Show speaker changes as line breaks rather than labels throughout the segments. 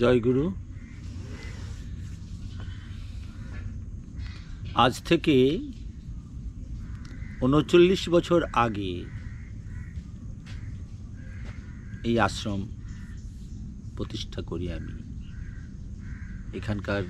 জয়গুরু। আজ থেকে উনচল্লিশ বছর আগে এই আশ্রম প্রতিষ্ঠা করি আমি। এখানকার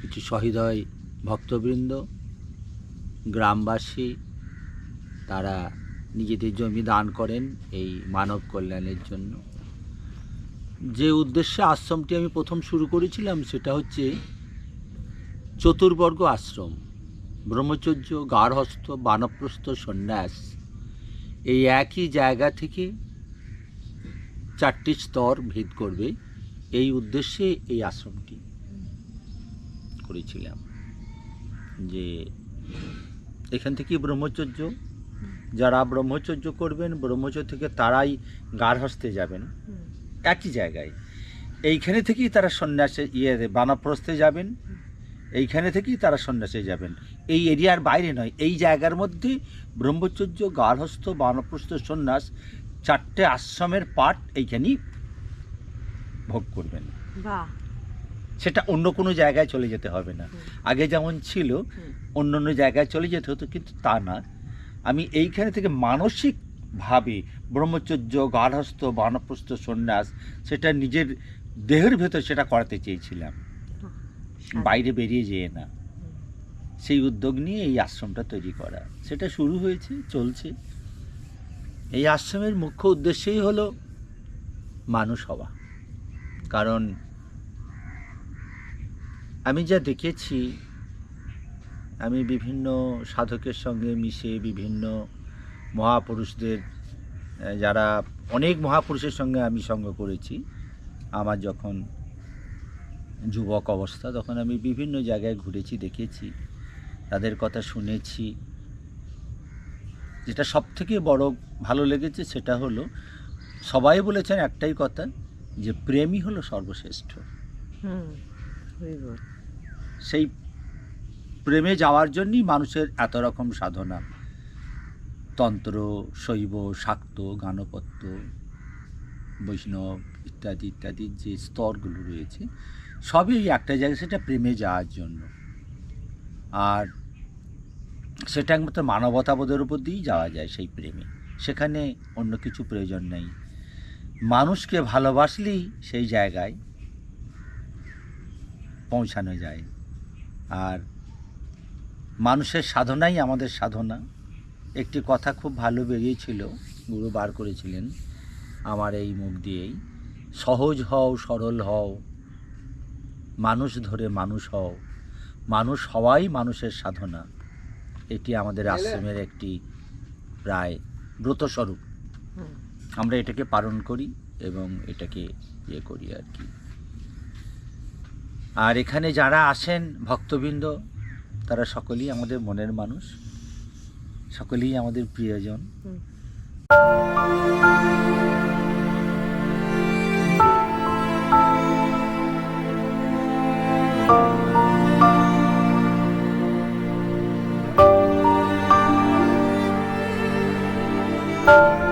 কিছু সহৃদয় ভক্তবৃন্দ, গ্রামবাসী, তারা নিজেদের জমি দান করেন এই মানব কল্যাণের জন্য। যে উদ্দেশ্যে আশ্রমটি আমি প্রথম শুরু করেছিলাম সেটা হচ্ছে চতুর্বর্গ আশ্রম, ব্রহ্মচর্য গার্হস্থ বানপ্রস্থ, সন্ন্যাস। এই একই জায়গা থেকে চারটি স্তর ভেদ করবে এই উদ্দেশ্যে এই আশ্রমটি করেছিলাম। যে এখান থেকে ব্রহ্মচর্য, যারা ব্রহ্মচর্য করবেন, ব্রহ্মচর্য থেকে তারাই গার্হস্থে যাবেন। একই জায়গায়। এইখানে থেকেই তারা সন্ন্যাসে ইয়ে বানপ্রস্থে যাবেন। এইখানে থেকেই তারা সন্ন্যাসে যাবেন। এই এরিয়ার বাইরে নয় এই জায়গার মধ্যে ব্রহ্মচর্য গার্হস্থ বানপ্রস্থ সন্ন্যাস চারটে আশ্রমের পাঠ এইখানেই ভোগ করবেন। সেটা অন্য কোনো জায়গায় চলে যেতে হবে না। আগে যেমন ছিল অন্য অন্য জায়গায় চলে যেতে হতো কিন্তু তা না। আমি এইখানে থেকে মানসিকভাবে ব্রহ্মচর্য গার্হস্থ বানপ্রস্থ সন্ন্যাস সেটা নিজের দেহের ভেতর সেটা করাতে চেয়েছিলাম। বাইরে বেরিয়ে যেয়ে না। সেই উদ্যোগ নিয়ে এই আশ্রমটা তৈরি করা। সেটা শুরু হয়েছে চলছে। এই আশ্রমের মুখ্য উদ্দেশ্যই হলো মানুষ হওয়া। কারণ আমি যা দেখেছি আমি বিভিন্ন সাধকের সঙ্গে মিশে বিভিন্ন মহাপুরুষদের যারা অনেক মহাপুরুষের সঙ্গে আমি সঙ্গ করেছি আমার যখন যুবক অবস্থা তখন আমি বিভিন্ন জায়গায় ঘুরেছি দেখেছি তাদের কথা শুনেছি। যেটা সব থেকে বড় ভালো লেগেছে সেটা হলো সবাই বলেছেন একটাই কথা যে প্রেমই হলো সর্বশ্রেষ্ঠ. সেই প্রেমে যাওয়ার জন্যই মানুষের এত রকম সাধনা। তন্ত্র, শৈব, শাক্ত গানপত্য বৈষ্ণব ইত্যাদি ইত্যাদি যে স্তরগুলো রয়েছে, সবই এই একটা জায়গায় সেটা প্রেমে যাওয়ার জন্য। আর সেটা একমাত্র মানবতাবোধের উপর দিয়েই যাওয়া যায় সেই প্রেমে। সেখানে অন্য কিছু প্রয়োজন নেই। মানুষকে ভালোবাসলেই সেই জায়গায় পৌঁছানো যায়। আর মানুষের সাধনাই আমাদের সাধনা। একটি কথা খুব ভালো বেরিয়েছিল গুরু বার করেছিলেন আমার এই মুখ দিয়েই। সহজ হও সরল হও। মানুষ ধরে মানুষ হও। মানুষ হওয়াই মানুষের সাধনা। এটি আমাদের আশ্রমের একটি প্রায় ব্রতস্বরূপ। আমরা এটাকে পালন করি এবং এটাকে ইয়ে করি আর কি। আর এখানে যারা আসেন ভক্তবৃন্দ তারা সকলেই আমাদের মনের মানুষ। সকলেই আমাদের প্রিয়জন।
thank you.